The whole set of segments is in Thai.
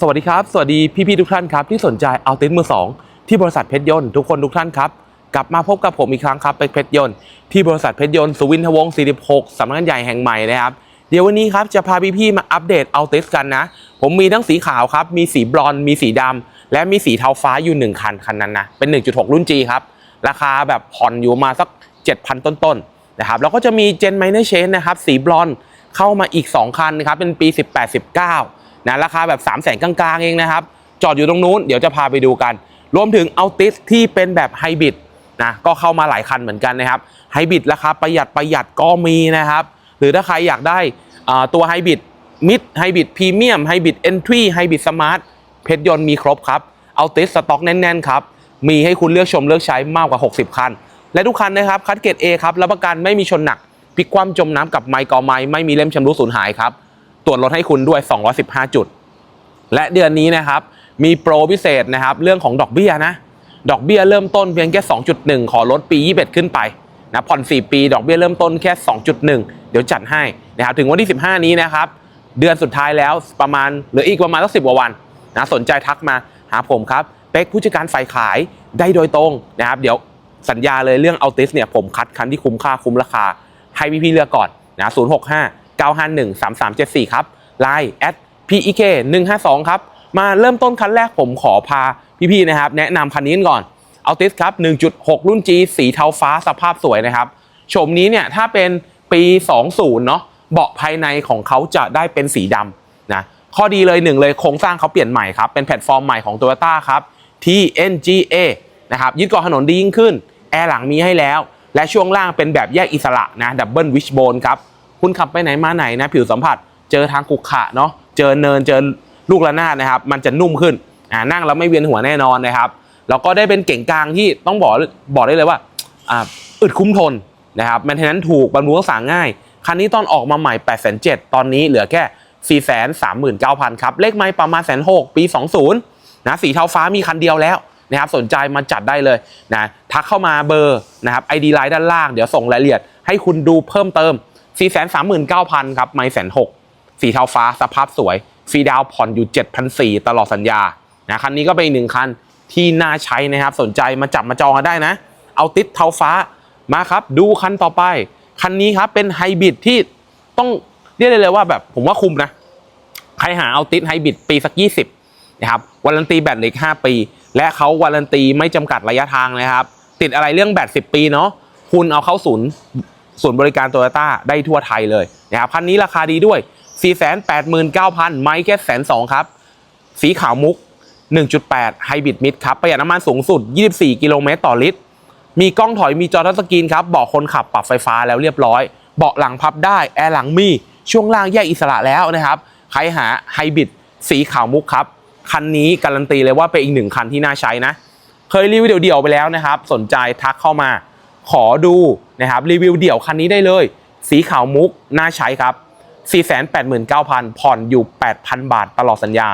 สวัสดีครับ สวัสดีพี่ๆทุกท่านครับที่สนใจเอาติสมือสองที่บริษัทเพชรยนต์ทุกคนทุกท่านครับกลับมาพบกับผมอีกครั้งครับเป็กเพชรยนต์ที่บริษัทเพชรยนต์สุวินทวงศ์46สำนักงานใหญ่แห่งใหม่นะครับเดี๋ยววันนี้ครับจะพาพี่ๆมาอัปเดตเอาติสกันนะ ผมมีทั้งสีขาวครับมีสีบรอนซ์มีสีดำและมีสีเทาฟ้าอยู่หนึ่งคันคันนั้นนะเป็น 1.6 รุ่น G ครับราคาแบบผ่อนอยู่มาสัก 7,000 ต้นๆนะครับแล้วก็จะมีเจนไมเนอร์เชนนะครับสีบรอนซ์เข้ามาอีก 2 คันนะครับเป็นปี 18-19 นะราคาแบบ3 0 0แสนกลางๆเองนะครับ จอดอยู่ตรงนู้นเดี๋ยวจะพาไปดูกัน รวมถึงเอาติสที่เป็นแบบไฮบริดนะก็เข้ามาหลายคันเหมือนกันนะครับไฮบริดราคาประหยัดประหยัดก็มีนะครับ หรือถ้าใครอยากได้ตัวไฮบริดมิดไฮบริดพรีเมียมไฮบริดเอนทรีไฮบริดสมาร์ทเพชรยนต์มีครบครับเอาติสสต็อกแน่นๆครับมีให้คุณเลือกชมเลือกใช้มากกว่า 60 คัน และทุกคันนะครับคัดเกรด A ครับรับประกันไม่มีชนหนักพลิกคว่ำจมน้ำกับไมค์กอไม้ไม่มีเล่มชำรุดสูญหายครับ ตรวจรถให้คุณด้วย 215 จุด และเดือนนี้นะครับ มีโปรพิเศษนะครับ เรื่องของดอกเบี้ยนะ ดอกเบี้ยเริ่มต้นเพียงแค่ 2.1 ขอลดปี 21 ขึ้นไปนะผ่อน 4 ปีดอกเบี้ยเริ่มต้นแค่ 2.1 เดี๋ยวจัดให้นะครับถึงวันที่ 15 นี้นะครับ เดือนสุดท้ายแล้วประมาณเหลืออีกประมาณสักสิกว่าวันนะสนใจทักมาหาผมครับเป็กผู้จัดการฝ่ายขายได้โดยตรงนะครับเดี๋ยวสัญญาเลยเรื่องเอาติสเนี่ยผมคัดคันที่คุ้มค่าคุ้มราคาให้พี่ๆเลือกก่อนนะ065 951 3374 ครับ Line at PEK 152ครับ มาเริ่มต้นคันแรกผมขอพาพี่ๆนะครับ แนะนำคันนี้ก่อนเอาติสครับ 1.6 รุ่น G สีเทาฟ้าสภาพสวยนะครับโฉมนี้เนี่ยถ้าเป็นปี 20 เนาะเบาะภายในของเขาจะได้เป็นสีดำนะข้อดีเลยหนึ่งเลยโครงสร้างเขาเปลี่ยนใหม่ครับ เป็นแพลตฟอร์มใหม่ของ Toyota ครับ TNGA นะครับยึดเกาะถนนดียิ่งขึ้น แอร์หลังมีให้แล้ว และช่วงล่างเป็นแบบแยกอิสระนะดับเบิลวิชโบนครับ คุณขับไปไหนมาไหนนะผิวสัมผัส เจอทางขรุขะเนาะเจอเนินเจอลูกระนาดนะครับ มันจะนุ่มขึ้นอ่านั่งแล้วไม่เวียนหัวแน่นอนนะครับแล้วก็ได้เป็นเก่งกลางที่ต้องบอกบอกได้เลยว่าอ่าอึดคุ้มทนนะครับแมนเทนนั้นถูกบรรลุรักษาง่าย คันนี้ตอนออกมาใหม่8 7 0 0 0ตอนนี้เหลือแค่4 3 9 0 0 0ครับเลขไม้ประมาณแสนหกปี 20นะสีเทาฟ้ามีคันเดียวแล้วนะครับสนใจมาจัดได้เลยนะทักเข้ามาเบอร์นะครับไอดีไลน์ด้านล่างเดี๋ยวส่งรายละเอียดให้คุณดูเพิ่มเติม 4 3 9 0 0 0ครับไม่แสนหกสีเทาฟ้าสภาพสวย ฟรีดาวผ่อนอยู่ 7,400 ตลอดสัญญานะคันนี้ก็เป็นอีกหนึ่งคันที่น่าใช้นะครับ สนใจมาจับมาจองกันได้นะ เอาติดเทาฟ้ามาครับ ดูคันต่อไป คันนี้ครับเป็นไฮบริดที่ต้องเรียกได้เลยว่าแบบผมว่าคุ้มนะ ใครหาเอาติดไฮบริดปีสัก 20นะครับวารันตีแบตเหล็ก 5 ปี และเขาวารันตีไม่จำกัดระยะทางนะครับ ติดอะไรเรื่องแบต10 ปีเนาะคุณเอาเข้าศูนย์ ศูนบริการโตโยต้าได้ทั่วไทยเลยนะครับคันนี้ราคาดีด้วย 489,000 ไม่แค่แสนสองครับ สีขาวมุก 1.8 ไฮบริดมิดครับ ประหยัดน้ำมันสูงสุด 24 กิโลเมตรต่อลิตร มีกล้องถอยมีจอทัชสกรีนครับเบาะคนขับปรับไฟฟ้าแล้วเรียบร้อย เบาะหลังพับได้ แอร์หลังมี ช่วงล่างแยกอิสระแล้วนะครับ ใครหาไฮบริดสีขาวมุกครับ คันนี้การันตีเลยว่าเป็นอีกหนึ่งคันที่น่าใช้นะ เคยรีวิวเดี่ยวๆไปแล้วนะครับ สนใจทักเข้ามา ขอดูนะครับรีวิวเดี่ยวคันนี้ได้เลย สีขาวมุกน่าใช้ครับ 489,000 ผ่อนอยู่ 8,000 บาทตลอดสัญญา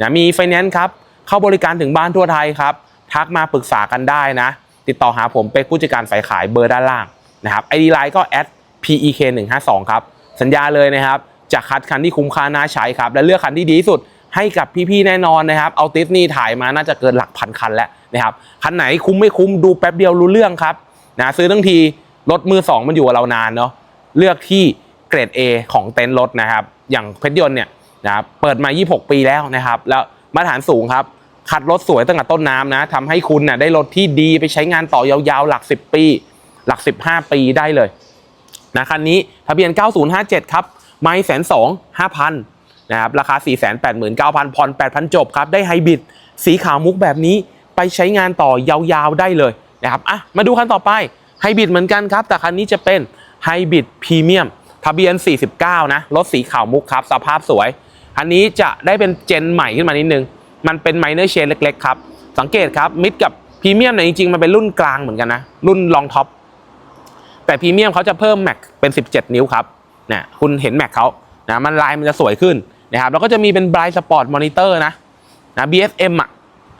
นะมีไฟแนนซ์ครับ เข้าบริการถึงบ้านทั่วไทยครับ ทักมาปรึกษากันได้นะ ติดต่อหาผมเป็นผู้จัดการฝ่ายขายเบอร์ด้านล่างนะครับไอดีไลน์ก็ @pek 1 5 2 ครับ สัญญาเลยนะครับจะคัดคันที่คุ้มค่าน่าใช้ครับ และเลือกคันที่ดีที่สุดให้กับพี่ๆแน่นอนนะครับ เอาติสนี่ถ่ายมาน่าจะเกินหลักพันคันแล้วนะครับ คันไหนคุ้มไม่คุ้มดูแป๊บเดียวรู้เรื่องครับ นะซื้อทั้งทีรถมือสองมันอยู่กับเรานานเนาะเลือกที่เกรด A ของเต็นท์รถนะครับ อย่างเพชรยนต์เนี่ยนะครับเปิดมา 26 ปีแล้วนะครับ แล้วมาตรฐานสูงครับ คัดรถสวยตั้งแต่ต้นน้ำนะทำให้คุณน่ะได้รถที่ดีไปใช้งานต่อยาวๆ หลัก 10 ปี หลัก 15 ปีได้เลยนะคันนี้ทะเบียน 9057 ครับ ไม่แสนสองห้าพันนะครับ ราคา 4 8 9 0 0 0ผ่อน8,000 จบครับ ได้ไฮบริดสีขาวมุกแบบนี้ไปใช้งานต่อยาวๆ ได้เลย นะครับอะมาดูคันต่อไปไฮบริดเหมือนกันครับ แต่คันนี้จะเป็นไฮบริดพรีเมียมทะเบียน 49 นะ รถสีขาวมุกครับ สภาพสวย อันนี้จะได้เป็นเจนใหม่ขึ้นมานิดนึง มันเป็นไมเนอร์เชนเล็กๆครับ สังเกตครับมิดกับพรีเมียมเนี่ยจริงๆ มันเป็นรุ่นกลางเหมือนกันนะ รุ่นลองท็อป แต่พรีเมียมเขาจะเพิ่มแม็กเป็น 17 นิ้วครับเนี่ยคุณเห็นแม็กเขานะมันลายมันจะสวยขึ้นนะครับ แล้วก็จะมีเป็นไบรายสปอร์ตมอนิเตอร์นะนะ BSM อะ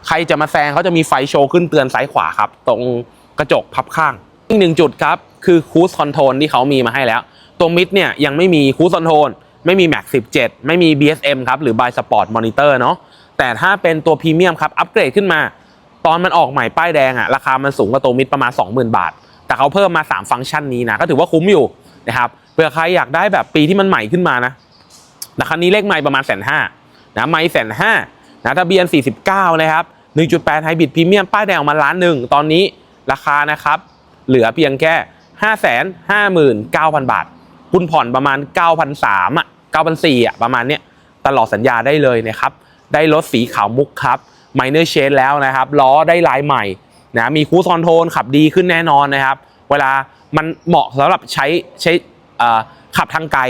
ใครจะมาแซงเขาจะมีไฟโชว์ขึ้นเตือนซ้ายขวาครับ ตรงกระจกพับข้าง อีกหนึ่งจุดครับ คือคูสคอนโทรลที่เขามีมาให้แล้วตรงมิดเนี่ยยังไม่มีคูสคอนโทรลไม่มีแม็ก17 ไม่มี BSM ครับ หรือ By Sport Monitor เนาะแต่ถ้าเป็นตัวพรีเมียมครับ อัปเกรดขึ้นมา ตอนมันออกใหม่ป้ายแดงอะราคามันสูงกว่าตัวมิดประมาณ 20,000 บาท แต่เขาเพิ่มมา 3 ฟังก์ชันนี้นะ ก็ถือว่าคุ้มอยู่นะครับเผื่อใครอยากได้แบบปีที่มันใหม่ขึ้นมานะแต่คันนี้เลขใหม่ประมาณแสนห้านะไม่แสนห้า นะทะเบียน 49 นะครับ 1.8 ไฮบริดพรีเมียมป้ายแดงออกมาล้านหนึ่งตอนนี้ราคานะครับ เหลือเพียงแค่ 5 5 9 0 0 0 บาท คุณผ่อนประมาณ 9,300อะ9,400อะประมาณเนี้ยตลอดสัญญาได้เลยนะครับ ได้รถสีขาวมุกครับไมเนอร์เชนแล้วนะครับ ล้อได้ลายใหม่นะมีคูซอนโทนขับดีขึ้นแน่นอนนะครับ เวลามันเหมาะสำหรับใช้ใช้อ่อขับทางไกล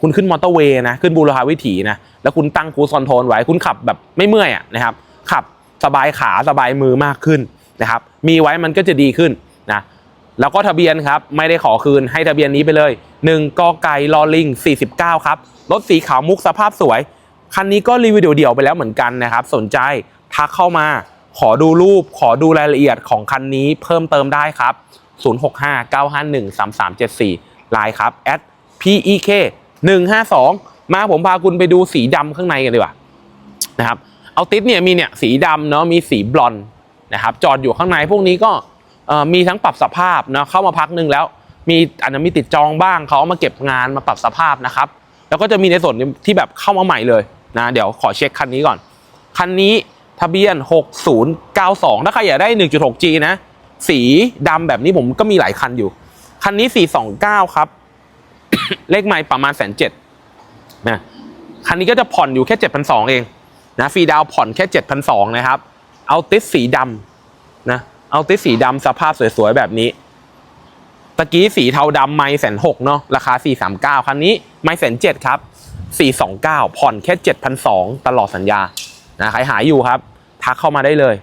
คุณขึ้นมอเตอร์เวย์นะ ขึ้นบูรพาวิถีนะ แล้วคุณตั้งคูซอนโทนไว้คุณขับแบบไม่เมื่อยอะนะครับขับสบายขาสบายมือมากขึ้นนะครับมีไว้มันก็จะดีขึ้นนะแล้วก็ทะเบียนครับไม่ได้ขอคืนให้ทะเบียนนี้ไปเลย1กไก่ลอลิง 49 ครับรถสีขาวมุกสภาพสวย คันนี้ก็รีวิวเดี่ยวๆไปแล้วเหมือนกันนะครับ สนใจทักเข้ามาขอดูรูปขอดูรายละเอียดของคันนี้เพิ่มเติมได้ครับ 0659513374 ไลน์ครับ at pek 152 มาผมพาคุณไปดูสีดำข้างในกันดีกว่านะครับเอาติดเนี่ยมีเนี่ยสีดำเนาะมีสีบลอนนะครับจอดอยู่ข้างในพวกนี้ก็มีทั้งปรับสภาพเนาะเข้ามาพักหนึ่งแล้ว มีอาจจะมีติดจองบ้างเขาเอามาเก็บงานมาปรับสภาพนะครับ แล้วก็จะมีในส่วนที่แบบเข้ามาใหม่เลยนะเดี๋ยวขอเช็คคันนี้ก่อน คันนี้ทะเบียน 6092 ถ้าใครอยากได้ 1.6G นะ สีดำแบบนี้ผมก็มีหลายคันอยู่ คันนี้ 429 ครับ เลขไมล์ประมาณแสนเจ็ด นะคันนี้ก็จะผ่อนอยู่แค่ 7,200 เองนะฟรีดาวผ่อนแค่ 7,200 นะครับ เอาติสสีดำนะเอาติสสีดำสภาพสวยๆ แบบนี้ตะกี้สีเทาดำไมแสนหกเนาะราคา 439 คันนี้ไม่แสนเจ็ดครับ 429 ผ่อนแค่ 7,200 ตลอดสัญญานะใครหายอยู่ครับ ทักเข้ามาได้เลย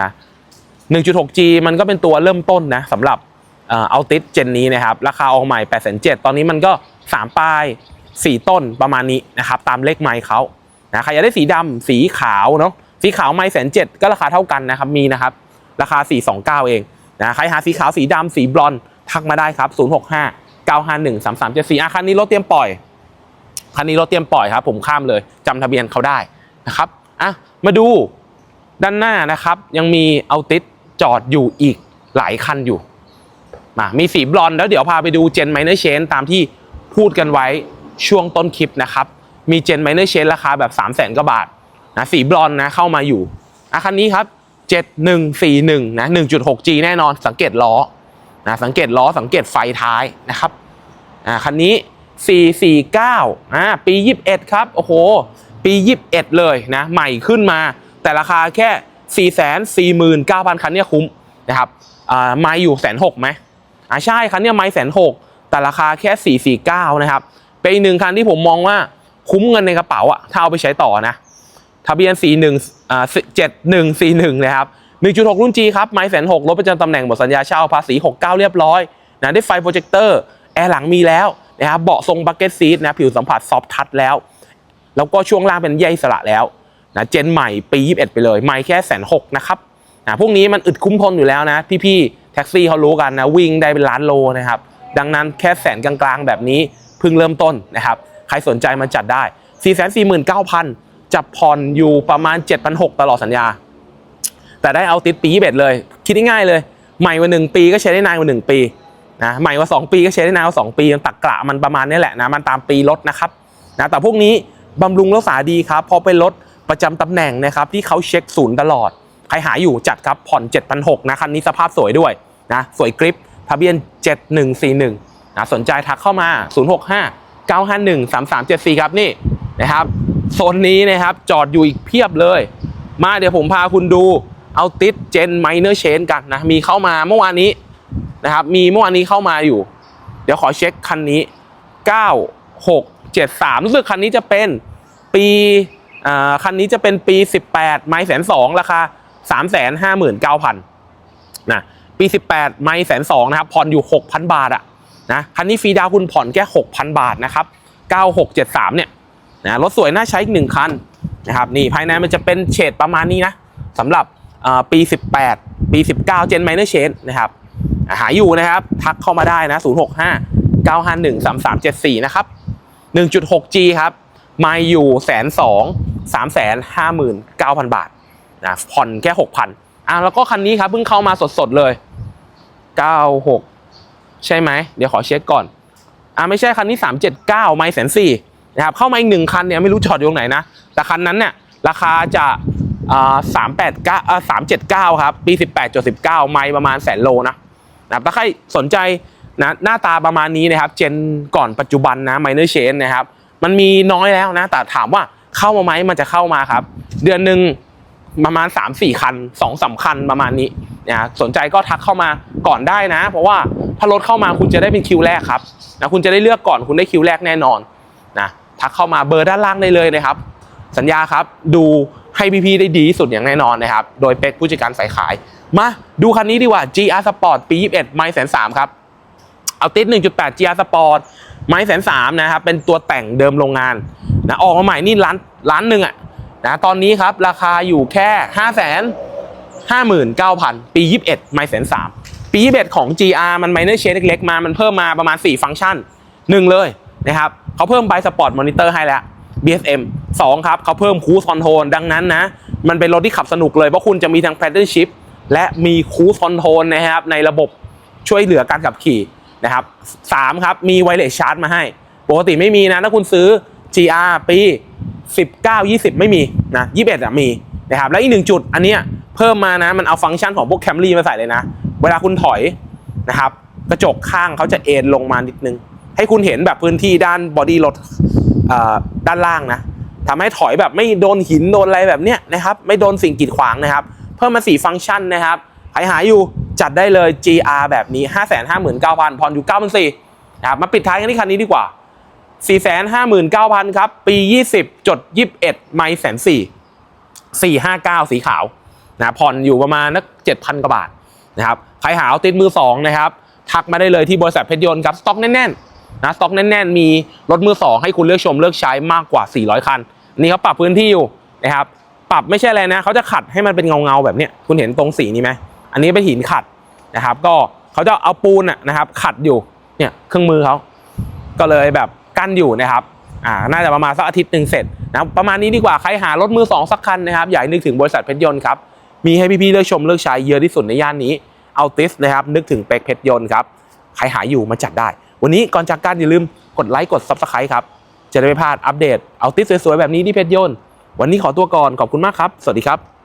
นะ 1.6G มันก็เป็นตัวเริ่มต้นนะสำหรับเอาติสเจนนี้นะครับ ราคาออกใหม่8,700 ตอนนี้มันก็ 3ป้าย 4 ต้นประมาณนี้นะครับตามเลขไมค์เขานะใครอยากได้สีดำสีขาวเนาะสีขาวไม่แสนเจ็ดก็ราคาเท่ากันนะครับมีนะครับราคา 429 เองนะใครหาสีขาวสีดำสีบลอนทักมาได้ครับ 065 951 3374อาคันนี้รถเตรียมปล่อยคันนี้รถเตรียมปล่อยครับ ผมข้ามเลยจำทะเบียนเขาได้นะครับอะมาดูด้านหน้านะครับ ยังมีเอาติสจอดอยู่อีกหลายคันอยู่มามีสีบลอนแล้วเดี๋ยวพาไปดูเจนไมเนอร์เชนตามที่พูดกันไว้ ช่วงต้นคลิปนะครับ มีเจนไมเนอร์เชนราคาแบบ 3 0 0 0 0 0กว่าบาทนะสีบลอนนะเข้ามาอยู่อะคันนี้ครับ 7141นะ 1.6G แน่นอนสังเกตล้อนะสังเกตล้อสังเกตไฟท้ายนะครับอ่าคันนี้ 449อ่าปี 21 ครับ โอ้โห ปี 21 เลยนะใหม่ขึ้นมา แต่ราคาแค่ 449,000 คันเนี้ยคุ้มนะครับอ่าไม่อยู่แสนหกไหมอ่าใช่คันเนี้ยไม่แสนหกแต่ราคาแค่ 449 นะครับ เป็นอีกหนึ่งคันที่ผมมองว่าคุ้มเงินในกระเป๋าอะถ้าเอาไปใช้ต่อนะทะเบียน 41อ่า7141นะครับ1.6 รุ่น G ครับไม้แสนหกรถประจำตำแหน่งหมดสัญญาเช่าภาษี 69 เรียบร้อยนะได้ไฟโปรเจคเตอร์แอร์หลังมีแล้วนะครับเบาะทรงบักเก็ตซีทนะผิวสัมผัสซอฟทัชแล้ว แล้วก็ช่วงล่างเป็นใยสระแล้วนะเจนใหม่ปี 21 ไปเลย ไม่แค่แสนหกนะครับนะพวกนี้มันอึดคุ้มทนอยู่แล้วนะ พี่ๆแท็กซี่เขารู้กันนะ วิ่งได้เป็นล้านโลนะครับ ดังนั้นแค่แสนกลางๆ แบบนี้ เพิ่งเริ่มต้นนะครับ ใครสนใจมาจัดได้ 449,000 จะผ่อนอยู่ประมาณ 7,600 ตลอดสัญญา แต่ได้เอาติดปี21เลย คิดง่ายๆเลย ใหม่กว่า 1 ปีก็ใช้ได้นานกว่า 1 ปีนะใหม่กว่า 2 ปีก็ใช้ได้นานกว่า 2 ปีมันตักกระมันประมาณนี้แหละนะ มันตามปีรถนะครับนะแต่พวกนี้บำรุงรักษาดีครับพราะเป็นรถประจำตำแหน่งนะครับที่เขาเช็คศูนย์ตลอด ใครหาอยู่จัดครับผ่อน 7,600นะคันนี้สภาพสวยด้วยนะสวยกริปทะเบียน 7141 นะสนใจทักเข้ามา 065 951 3374 ครับนี่นะครับโซนนี้นะครับจอดอยู่อีกเพียบเลย มาเดี๋ยวผมพาคุณดูเอาติดเจนไมเนอร์เชนกันนะ มีเข้ามาเมื่อวานนี้นะครับมีเมื่อวานนี้เข้ามาอยู่ เดี๋ยวขอเช็คคันนี้ 9673 รู้สึกคันนี้จะเป็นปีอ่าคันนี้จะเป็นปี 18 ไมล์แสนสองราคา 359,000นะปี 18 ไมล์แสนสองนะครับผ่อนอยู่ 6,000 บาทอะ นะคันนี้ฟรีดาวคุณผ่อนแค่ 6,000 บาทนะครับ 9673 เนี่ยนะรถสวยน่าใช้อีกหนึ่งคันนะครับนี่ภายในมันจะเป็นเฉดประมาณนี้นะสำหรับปี 18 ปี 19 เจนไมเนอร์เชนนะครับอ่าหาอยู่นะครับ ทักเข้ามาได้นะ 065 951 3374 นะครับ 1.6G ครับไม่อยู่แสนสอง359,000บาทนะผ่อนแค่6,000อะแล้วก็คันนี้ครับเพิ่งเข้ามาสดๆเลย96 ใช่ไหมเดี๋ยวขอเช็คก่อนอะไม่ใช่คันนี้ 379 ไม่แสนสี่นะครับเข้ามาอีกหนึ่งคันเนี่ยไม่รู้จอดอยู่ตรงไหนนะแต่คันนั้นเนี่ยราคาจะอ่า389อ่า379ครับปี18.19ไม่ประมาณแสนโลนะนะครับถ้าใครสนใจนะหน้าตาประมาณนี้นะครับ เจนก่อนปัจจุบันนะ minor change นะครับ มันมีน้อยแล้วนะแต่ถามว่าเข้ามาไหมมันจะเข้ามาครับ เดือนหนึ่งประมาณ 3-4 คัน2สาคันประมาณนี้นะสนใจก็ทักเข้ามาก่อนได้นะ เพราะว่า ถ้ารถเข้ามาคุณจะได้เป็นคิวแรกครับนะคุณจะได้เลือกก่อนคุณได้คิวแรกแน่นอนนะทักเข้ามาเบอร์ด้านล่างได้เลยนะครับ สัญญาครับดูให้พี่ๆได้ดีที่สุดอย่างแน่นอนนะครับ โดยเป็กผู้จัดการสายขาย มาดูคันนี้ดีกว่า GR Sport ปี 21 ไม่แสนสามครับ เอาติด 1.8 GR Sport ไม้แสนสามนะครับ เป็นตัวแต่งเดิมโรงงานนะออกมาใหม่นี่ล้านล้านหนึ่งอะนะตอนนี้ครับ ราคาอยู่แค่ 5 5 9 0 0 0 ปี 21 ไม่แสนสาม ปี21ของ GR มันไมเนอร์เชดเล็กๆมา มันเพิ่มมาประมาณ 4 ฟังก์ชัน 1 เลยนะครับเขาเพิ่มไบสปอร์ตมอนิเตอร์ให้แล้ว BSM 2 ครับเขาเพิ่มคูสคอนโทรลดังนั้นนะ มันเป็นรถที่ขับสนุกเลย เพราะคุณจะมีทั้ง Paddle Shift และมีคูสคอนโทรลนะครับ ในระบบช่วยเหลือการขับขี่นะครับสามครับ มีไวเลสชาร์จมาให้ ปกติไม่มีนะ ถ้าคุณซื้อ GR ปี 19 20 ไม่มีนะ21อะมีนะครับ แล้วอีกหนึ่งจุดอันเนี้ยเพิ่มมานะ มันเอาฟังก์ชันของพวกแคมรี่มาใส่เลยนะ เวลาคุณถอยนะครับ กระจกข้างเขาจะเอ็นลงมานิดนึง ให้คุณเห็นแบบพื้นที่ด้านบอดี้รถด้านล่างนะทำให้ถอยแบบไม่โดนหินโดนอะไรแบบเนี้ยนะครับ ไม่โดนสิ่งกีดขวางนะครับ เพิ่มมาสี่ฟังก์ชันนะครับใครหายอยู่จัดได้เลย GR แบบนี้ 559,000ผ่อนอยู่9,400นะครับมาปิดท้ายกันที่คันนี้ดีกว่า 459,000 ครับ ปี 20 จด 21 ไม่แสนสี่459 สีขาวนะผ่อนอยู่ประมาณนัก7,000 กว่าบาท นะครับใครหาเอาติดมือ2นะครับทักมาได้เลยที่บริษัทเพชรยนต์ครับสต็อกแน่นๆนะสต็อกแน่นๆ มีรถมือ 2 ให้คุณเลือกชมเลือกใช้มากกว่า 400 คันอันนี้เขาปรับพื้นที่อยู่นะครับปรับไม่ใช่อะไรนะเขาจะขัดให้มันเป็นเงาๆแบบนี้คุณเห็นตรงสีนี้ไหมอันนี้เป็นหินขัดนะครับ ก็เขาจะเอาปูนนะครับ ขัดอยู่เนี่ยเครื่องมือเขาก็เลยแบบกั้นอยู่นะครับอ่าน่าจะประมาณสักอาทิตย์หนึ่งเสร็จนะรประมาณนี้ดีกว่าใครหารถมือสองสักคันนะครับอย่าให้นึกถึงบริษัทเพชรยนต์ครับ มีให้พี่ๆเลือกชมเลือกใช้เยอะที่สุดในย่านนี้เอาติสนะครับนึกถึงเป็กเพชรยนต์ครับใครหาอยู่มาจัดได้ วันนี้ก่อนจากกันอย่าลืมกดไลค์กด Subscribe ครับจะได้ไม่พลาดอัปเดตเอาติสสวยๆแบบนี้ที่เพชรยนต์วันนี้ขอตัวก่อนขอบคุณมากครับ สวัสดีครับ